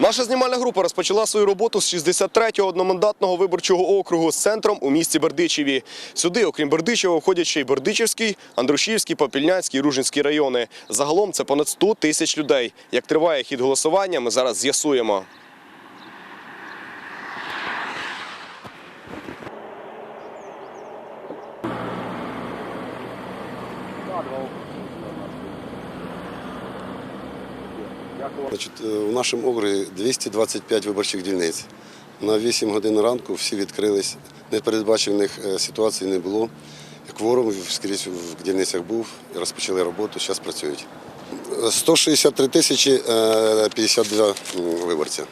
Наша знімальна група розпочала свою роботу з 63-го одномандатного виборчого округу з центром у місті Бердичеві. Сюди, окрім Бердичева, входять ще й Бердичівський, Андрушівський, Попільнянський, Ружинський райони. Загалом це понад 100 тисяч людей. Як триває хід голосування, ми зараз з'ясуємо. Значить, е, у нашому окрузі 225 виборчих дільниць. На 8 годин ранку всі відкрились. Непередбачених е, ситуацій не було. Кворум скрізь в дільницях був, розпочали роботу, зараз працюють. Е, 163 тисячі е, 52 виборця.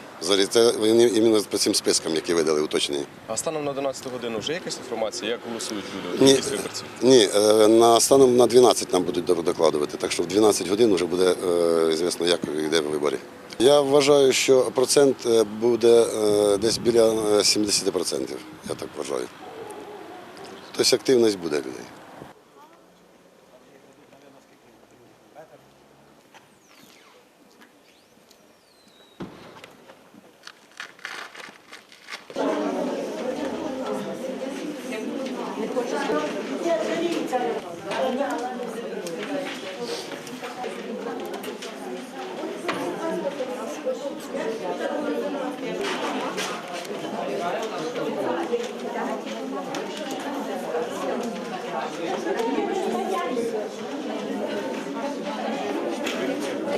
Це іменно по цим спискам, які видали уточнені. А станом на 11 годину вже якась інформація, як голосують люди, Ні, виборців? ні е, на станом на 12 нам будуть докладувати, так що в 12 годин вже буде е, звісно, як йде в виборі. Я вважаю, що процент буде десь біля е, 70%, я так вважаю. Тобто активність буде людей.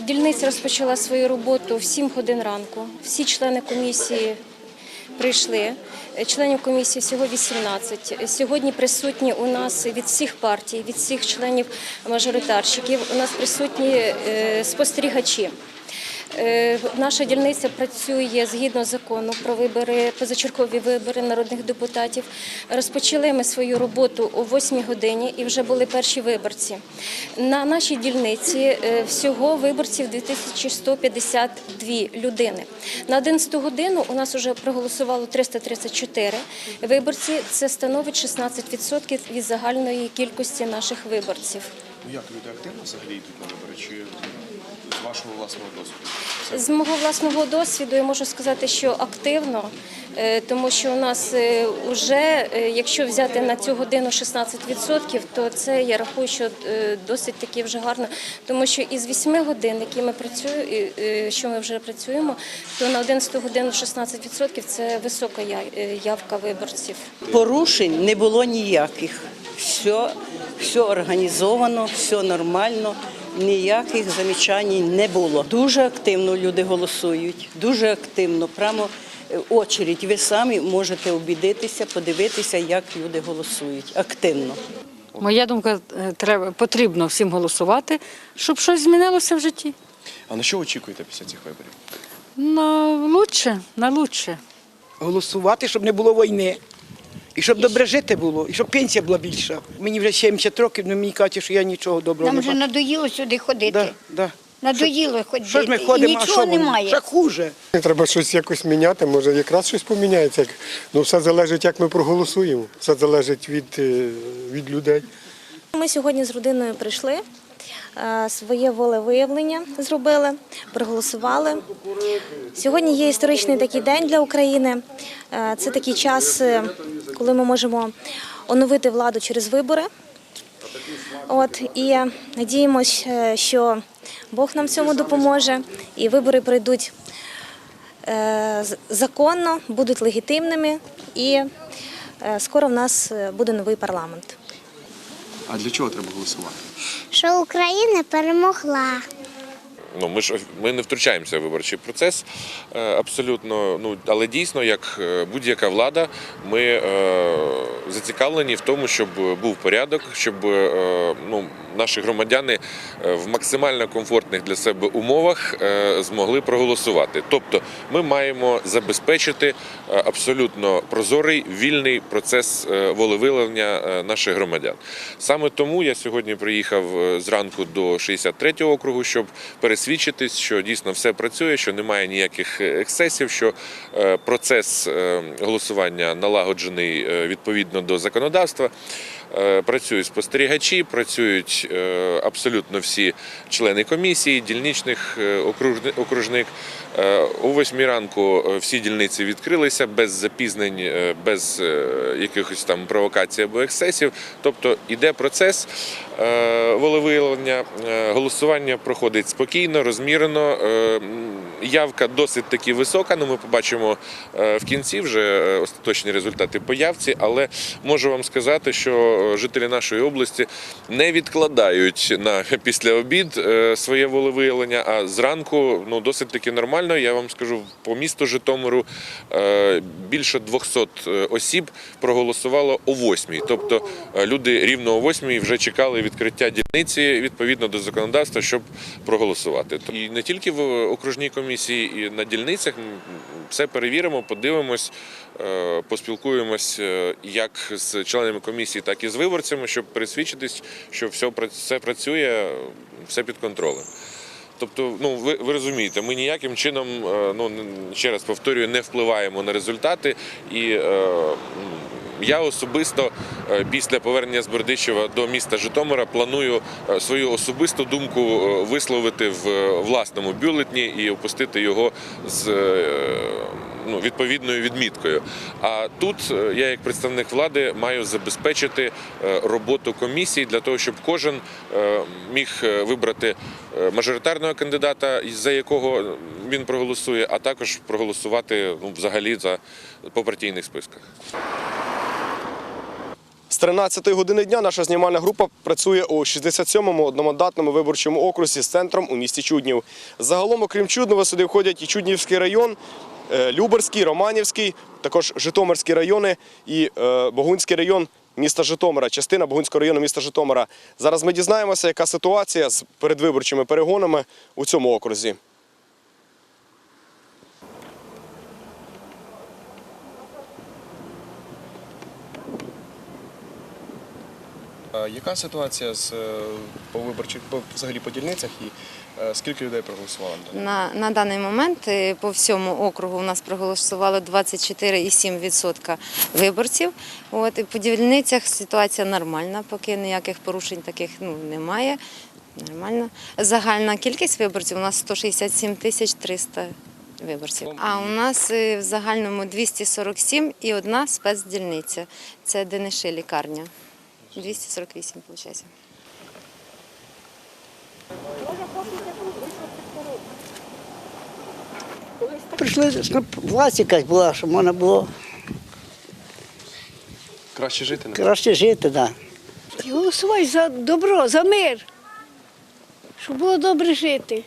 Дільниця розпочала свою роботу в 7 годин ранку. Всі члени комісії прийшли. Членів комісії всього 18. Сьогодні присутні у нас від всіх партій, від всіх членів мажоритарщиків. У нас присутні е, спостерігачі. Е, Наша дільниця працює згідно закону про вибори, позачергові вибори народних депутатів. Розпочали ми свою роботу о 8 годині і вже були перші виборці. На нашій дільниці е, всього виборців 2152 людини. На 11 годину у нас вже проголосувало 334 виборці. Це становить 16% від загальної кількості наших виборців. Як люди активно взагалі йдуть на вибори? Вашого власного досвіду? З мого власного досвіду я можу сказати, що активно, е, тому що у нас вже, якщо взяти на цю годину 16%, то це я рахую, що е, досить таки вже гарно, тому що із 8 годин, які ми працюємо, що ми вже працюємо, то на 11 годину 16% це висока е, явка виборців. Порушень не було ніяких. Все, все організовано, все нормально, ніяких замічань не було. Дуже активно люди голосують, дуже активно. Прямо е, очередь. Ви самі можете обідитися, подивитися, як люди голосують. Активно. Моя думка, е, треба потрібно всім голосувати, щоб щось змінилося в житті. А на що очікуєте після цих виборів? На лучше, на лучше. голосувати, щоб не було війни. І щоб добре жити було, і щоб пенсія була більша. Мені вже 70 років, але мені кажуть, що я нічого доброго Нам не вже бачу. надоїло сюди ходити. Да, да. Надоїло ходити. Що ж ми І ходимо, а нічого що воно? немає. Ще хуже. Треба щось якось міняти, може якраз щось поміняється. Як- Ну все залежить, як ми проголосуємо. Все залежить від, е, від людей. Ми сьогодні з родиною прийшли, своє волевиявлення зробили, проголосували. Сьогодні є історичний такий день для України. Е, Це такий час, е, коли ми можемо оновити владу через вибори. От і надіємося, що Бог нам цьому допоможе, і вибори пройдуть е, законно, будуть легітимними, і е, скоро в нас е, буде новий парламент. А для чого треба голосувати? що Україна перемогла. Ну, ми ж ми не втручаємося в виборчий процес е, абсолютно. Ну але дійсно, як е, будь-яка влада, ми е, зацікавлені в тому, щоб був порядок, щоб е, ну, наші громадяни е, в максимально комфортних для себе умовах е, змогли проголосувати. Тобто, ми маємо забезпечити абсолютно прозорий вільний процес волевиявлення наших громадян. Саме тому я сьогодні приїхав зранку до 63-го округу, щоб пересвідчитись, що дійсно все працює, що немає ніяких ексцесів, що е, процес е, голосування налагоджений е, відповідно до законодавства. Е, Працюють спостерігачі, працюють е, абсолютно всі члени комісії, дільничних е, окружни- окружник. Е, О 8 ранку е, всі дільниці відкрилися без запізнень, е, без е, якихось там провокацій або ексцесів. Тобто іде процес е, волевиявлення, е, голосування проходить спокійно, розмірено. Е, Явка досить таки висока. Ну ми побачимо е, в кінці вже е, остаточні результати по явці, але можу вам сказати, що жителі нашої області не відкладають на після обід своє волевиявлення. А зранку ну досить таки нормально. Я вам скажу по місту Житомиру більше 200 осіб проголосувало о 8. Тобто люди рівно о 8 вже чекали відкриття дільниці відповідно до законодавства, щоб проголосувати. І не тільки в окружній комісії, і на дільницях все перевіримо, подивимось, е, поспілкуємось е, як з членами комісії, так і з виборцями, щоб пересвідчитись, що все, працює, все під контролем. Тобто, ну ви, ви розумієте, ми ніяким чином, е, ну ще раз повторюю, не впливаємо на результати. І я особисто е, після повернення з Бердичева до міста Житомира планую е, свою особисту думку е, висловити в власному бюлетні і опустити його з ну, відповідною відміткою. А тут я, як представник влади, маю забезпечити роботу комісії для того, щоб кожен міг вибрати мажоритарного кандидата, за якого він проголосує, а також проголосувати ну, взагалі за по партійних списках. З 13 години дня наша знімальна група працює у 67-му одномандатному виборчому окрузі з центром у місті Чуднів. Загалом, окрім Чуднова, сюди входять і Чуднівський район, е, Люберський, Романівський, також Житомирські райони і е, Богунський район міста Житомира, частина Богунського району міста Житомира. Зараз ми дізнаємося, яка ситуація з передвиборчими перегонами у цьому окрузі. Яка ситуація з по виборчих по взагалі по дільницях і скільки людей проголосувало? На, на даний момент е, по всьому округу у нас проголосувало 24,7% виборців. От, і по дільницях ситуація нормальна, поки ніяких порушень таких ну, немає. Нормально. Загальна кількість виборців у нас 167 тисяч 300 виборців. А у нас е, в загальному 247 і одна спецдільниця. Це Дениши лікарня. 248, виходить. Прийшли, щоб власть якась була, щоб можна було Краще жити краще жити. Да. Голосувай за добро, за мир, щоб було добре жити.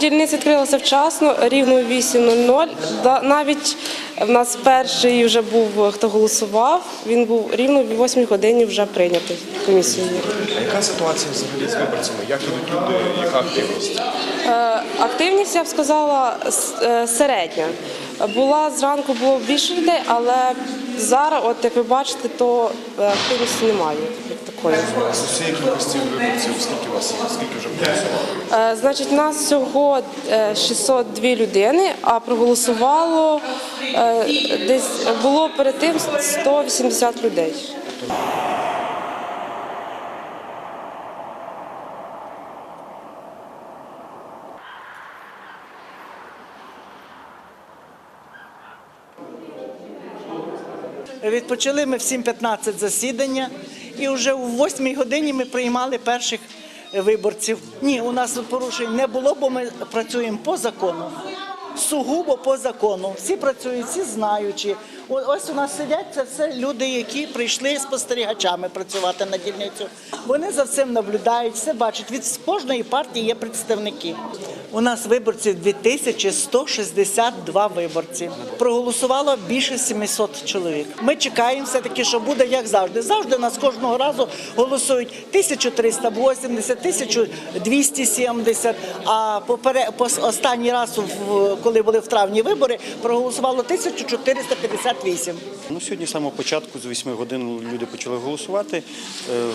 Дільниця відкрилася вчасно, рівно о 8.00. Да- Навіть в нас перший вже був, хто голосував, він був рівно в 8 годині вже прийнятий комісією. А яка ситуація взагалі з виборцями? Як ідуть люди, яка активність? Е, Активність, я б сказала, е, середня. Була зранку було більше людей, але зараз, от як ви бачите, то е, активності немає як такої. З усієї кількості виборців, скільки у вас є? Скільки вже проголосувало? Е, Значить, нас всього е, 602 людини, а проголосувало е, десь було перед тим 180 людей. Відпочили ми в 7.15 засідання і вже у 8 годині ми приймали перших виборців. Ні, у нас порушень не було, бо ми працюємо по закону. Сугубо по закону. Всі працюють, всі знаючі. Ось у нас сидять це все люди, які прийшли спостерігачами працювати на дільницю. Вони за всім наблюдають, все бачать. Від кожної партії є представники. У нас виборців 2162 виборці. Проголосувало більше 700 чоловік. Ми чекаємо все таки, що буде як завжди. Завжди нас кожного разу голосують 1380, 1270, А попере... пос- останній раз, коли були в травні вибори, проголосувало 1450 68. Ну, сьогодні з самого початку, з 8 годин, люди почали голосувати. Е,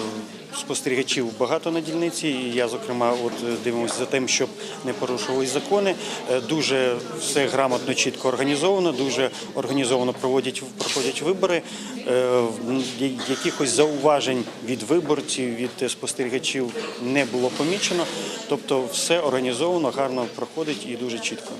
Спостерігачів багато на дільниці. І я, зокрема, от е, дивимося за тим, щоб не порушувались закони. Е, Дуже все грамотно, чітко організовано, дуже організовано проводять проходять вибори. Якихось зауважень від виборців, від спостерігачів не було помічено. Тобто, все організовано, гарно проходить і дуже чітко.